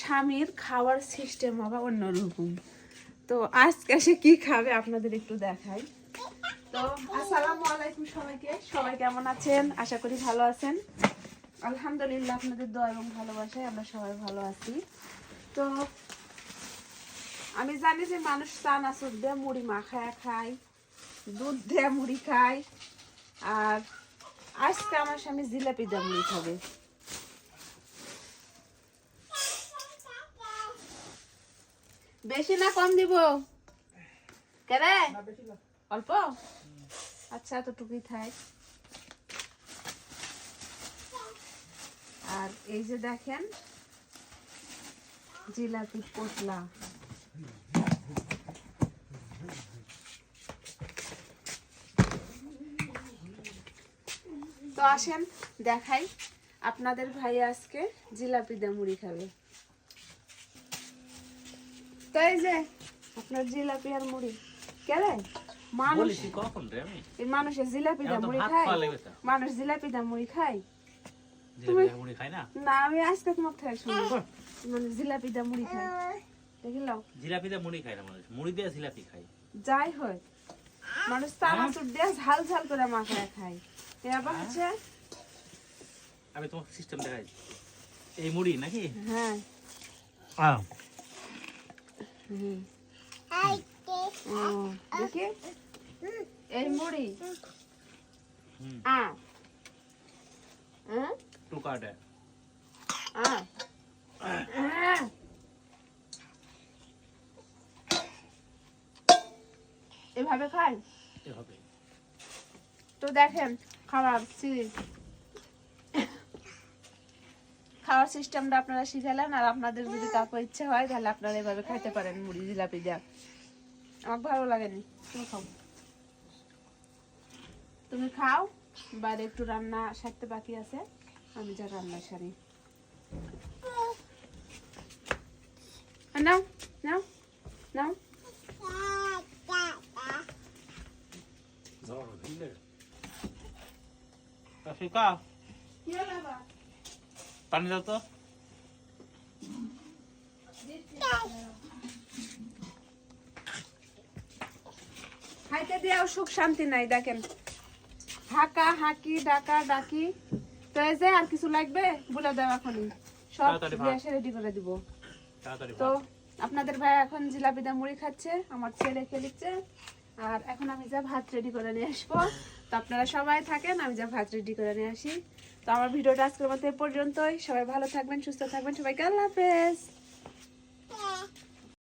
স্বামীর খাওয়ার সিস্টেম হবে অন্যরকম। তো আজকে সে কি খাবে আপনাদের একটু দেখাই। তো আসসালামু আলাইকুম সবাইকে। সবাই কেমন আছেন? আশা করি ভালো আছেন। আলহামদুলিল্লাহ, আপনাদের দোয়া এবং ভালোবাসায় আমরা সবাই ভালো আছি। তো আমি জানি যে মানুষ চানাচুর দিয়ে মুড়ি মাখায়, খায়, দুধ দিয়ে মুড়ি খায়। আর আজকে আমার স্বামী জিলাপি দিয়ে মুড়ি খাবে। বেশি না কম দিব। কেরে অল্প? আচ্ছা তো এতটুকুই থাক। আর এই যে দেখেন জিলাপি পোটলা। তো আসেন দেখাই আপনাদের ভাই আজকে জিলাপি দিয়ে মুড়ি খাবে। তো এই যে আপনার জিলাপি আর মুড়ি। কেরে মানুষ কখন রে আমি? এই মানুষের জিলাপি তো মুড়ি খায়। মানুষ জিলাপি দিয়ে মুড়ি খায়। জিলাপি মুড়ি খাই না? না আমি আজকে তোমার থেকে শুনি। মানে জিলাপি দিয়ে মুড়ি খায়। দেখিলাম জিলাপি দিয়ে মুড়ি খাই না মানুষ? মুড়ি দিয়ে জিলাপি খাই যাই হয় মানুষ চানাচুর দিয়ে ঝাল ঝাল করে মাখায় খায়। এবার হচ্ছে? আমি তোমার সিস্টেম দেখাই এই মুড়ি নাকি? হ্যাঁ। হ্যাঁ। হুম। ও, দেখি এই মুড়ি আ আ আ। এভাবে খায় তো দেখেন খাবার সি- খাওয়ার সিস্টেমটা আপনারা শিখালেন আর আপনাদের যদি কাউকে ইচ্ছে হয় তাহলে আপনারা এভাবে খাইতে পারেন মুড়ি জিলাপি যা। আমার ভালো লাগেনি তুমি খাও। তুমি খাও বাইরে একটু রান্না সারতে বাকি আছে আমি যা রান্না সারি। নাও নাও নাও। শিকা পানি দাও তো। খাইতে দিয়েও সুখ শান্তি নাই দেখেন। হাঁকা হাঁকি ডাকা ডাকি। তো এই যে আর কিছু লাগবে বলে দেওয়া এখনই। সব। গ্যাসে রেডি করে দিব। তো আপনাদের ভাই এখন জিলাপি দা মুড়ি খাচ্ছে আমার ছেলে খেলিচ্ছে আর এখন আমি যা ভাত রেডি করে নিয়ে আসব। তো আপনারা সবাই থাকেন আমি যা ভাত রেডি করে নিয়ে আসি। তো আমার ভিডিওটা আজকের মতো পর্যন্তই। সবাই ভালো থাকবেন সুস্থ থাকবেন। সবাইকে আল্লাহ হাফেজ।